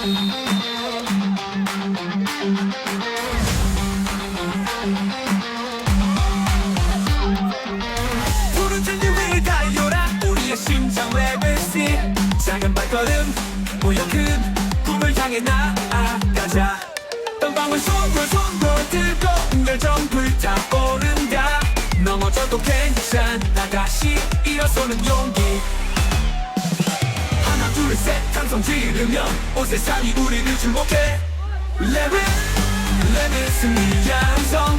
푸른 위를 달려라. 우리의 심장 레벨 C 작은 발걸음 모여 큰 꿈을 향해 나아가자. 땀방울 손볼 손볼 들고 열정 불 타오른다. 넘어져도 괜찮아. 다시 일어서는 용기 셋 함성 지르면 온 세상이 우리를 주목해. 레벨 레벨 승리 양성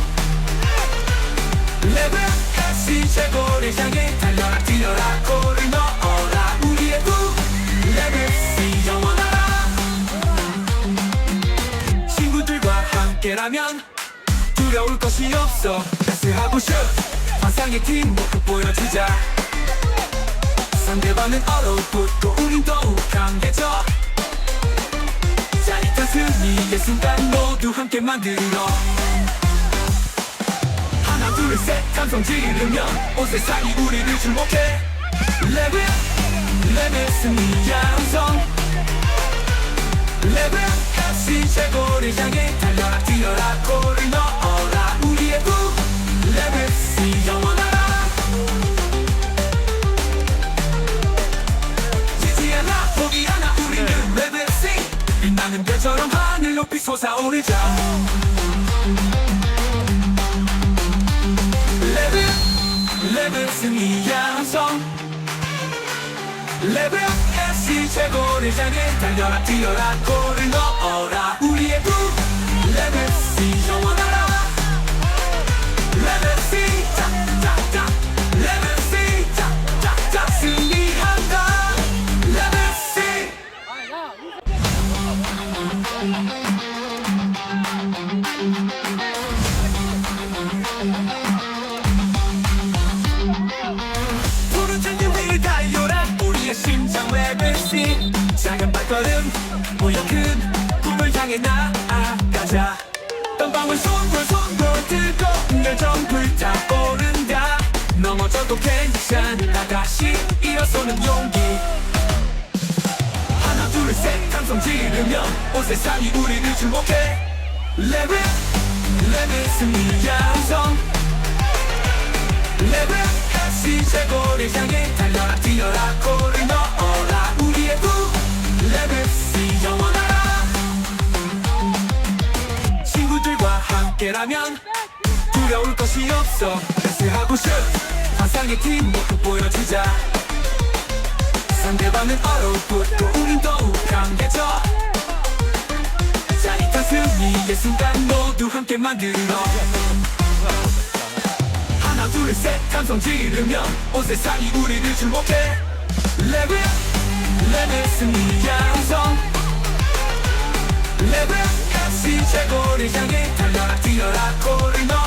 레벨 다시 최고를 향해 달려라 뛰어라 골을 넣어라 우리의 부 레벨 C 영원하라. 친구들과 함께라면 두려울 것이 없어. 패스하고 슛 환상의 팀워크 보여주자 상대방은 얼어붙고 우린 더욱 강해져. 짜릿한 승리의 순간 모두 함께 만들어. 하나 둘셋 함성 지르면 온 세상이 우리를 주목해. 레벨 레벨 승리 양성. 레벨 다시 최고를 향해 달려라 뛰어라 골을 넣어 하늘 높이 솟아오르자 레벨 레벨 승리 양성 레벨 S 최고를 향해 달려라 뛰어라 골을 넣어라 우리의 부 레벨 C 온 세상이 우리를 주목해. 레벨 레벨 승리 양성. 레벨 다시 최고를 향해 달려라 뛰어라 골을 넣어라. 우리의 부 레벨 C 영원하라. 친구들과 함께라면 두려울 것이 없어. 패스하고 슛 환상의 팀워크 보여주자. 상대방은 얼어붙고 우린 더욱 강해져 승리의 순간 모두 함께 만들어. 하나 둘셋 함성 지르면 온 세상이 우리를 주목해. 레벨 레벨 승리 양성. 레벨 다시 최고를 향해 달려라 뛰어라 골을 넣어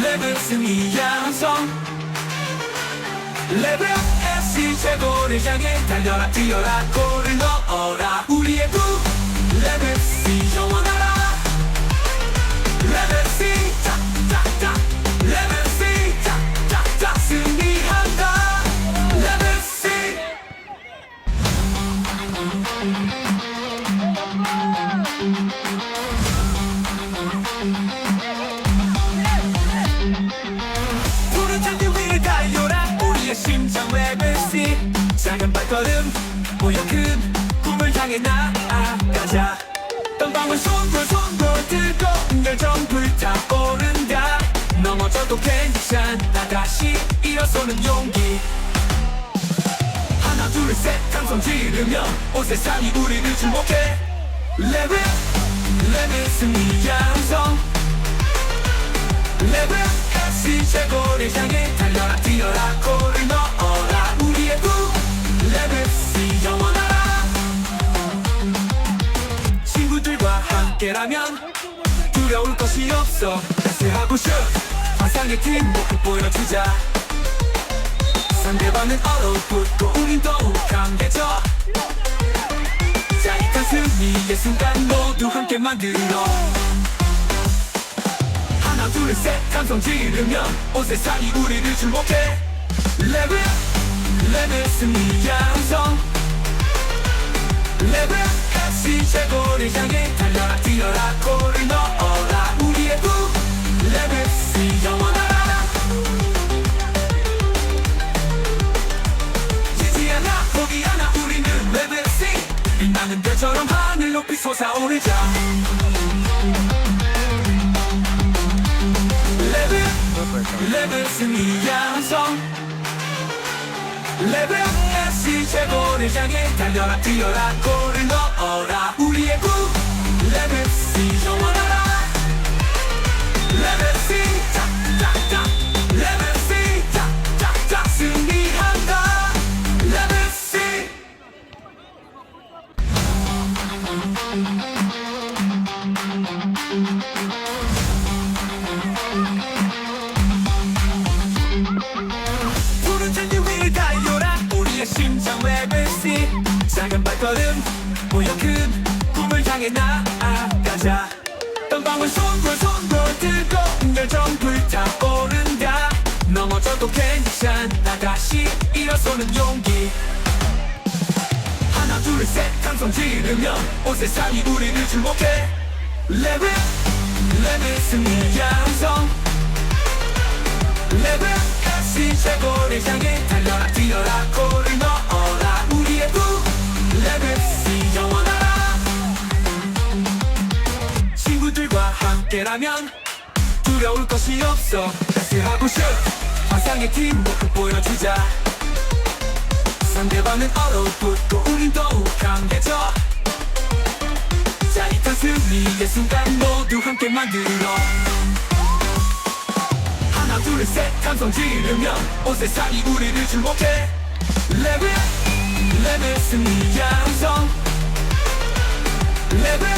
레벨 승리 양성 레벨 S 최고를 향해 달려라 뛰어라 골을 넣어라. 우리의 부 레벨 C 영원하 일어서는 용기. 하나 둘셋 함성 지르면 온 세상이 우리를 주목해. 레벨 레벨 승리 양성. 레벨 다시 최고를 향해 달려라 뛰어라 골을 넣어라. 우리의 부 레벨 C 영원하라. 친구들과 함께라면 두려울 것이 없어. 패스하고 슛 환상의 팀워크 보여주자 상대방은 얼어붙고 우린 더욱 강해져. 짜릿한 승리의 순간 모두 함께 만들어. 하나 둘셋 감성 지르면 온 세상이 우리를 주목해. 레벨 레벨 승리 양성. 레벨 같이 최고를 향해 달려라 뛰어라 골을 넣어 솟아오르자. 레벨 레벨 승리 양성. 레벨 S 최고를 향해 달려라 뛰어라 골을 넣어라. 우리의 구 레벨 가자. 땀방울 손볼 손볼 들고 열정 불타오른다. 넘어져도 괜찮아. 다시 일어서는 용기. 하나 둘셋 감성 지르면 온 세상이 우리를 주목해. 레벨 레벨 승리 양성. 레벨 같이 최고를 향해 달려라 뛰어라 넣어 함께라면 두려울 것이 없어. 다시 하고 싶 환상의 팀워크 보여주자. 상대방은 얼어붙고 우린 더욱 강해져. 짜릿한 승리의 순간 모두 함께 만들어. 하나 둘 셋 감성 지르면 온 세상이 우리를 주목해. 레벨 레벨 승리 양성. 레벨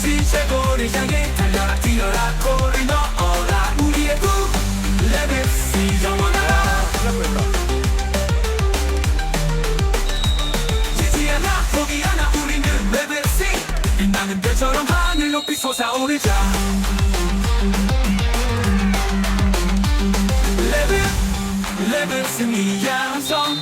최고를 향해 달려라 뛰어라 골을 넣어라. 우리의 구 레벨 C 영원하라. 지지 않아 포기 않아 우리는 레벨 C. 빛나는 별처럼 하늘 높이 솟아오르자. 레벨 레벨 승리 양성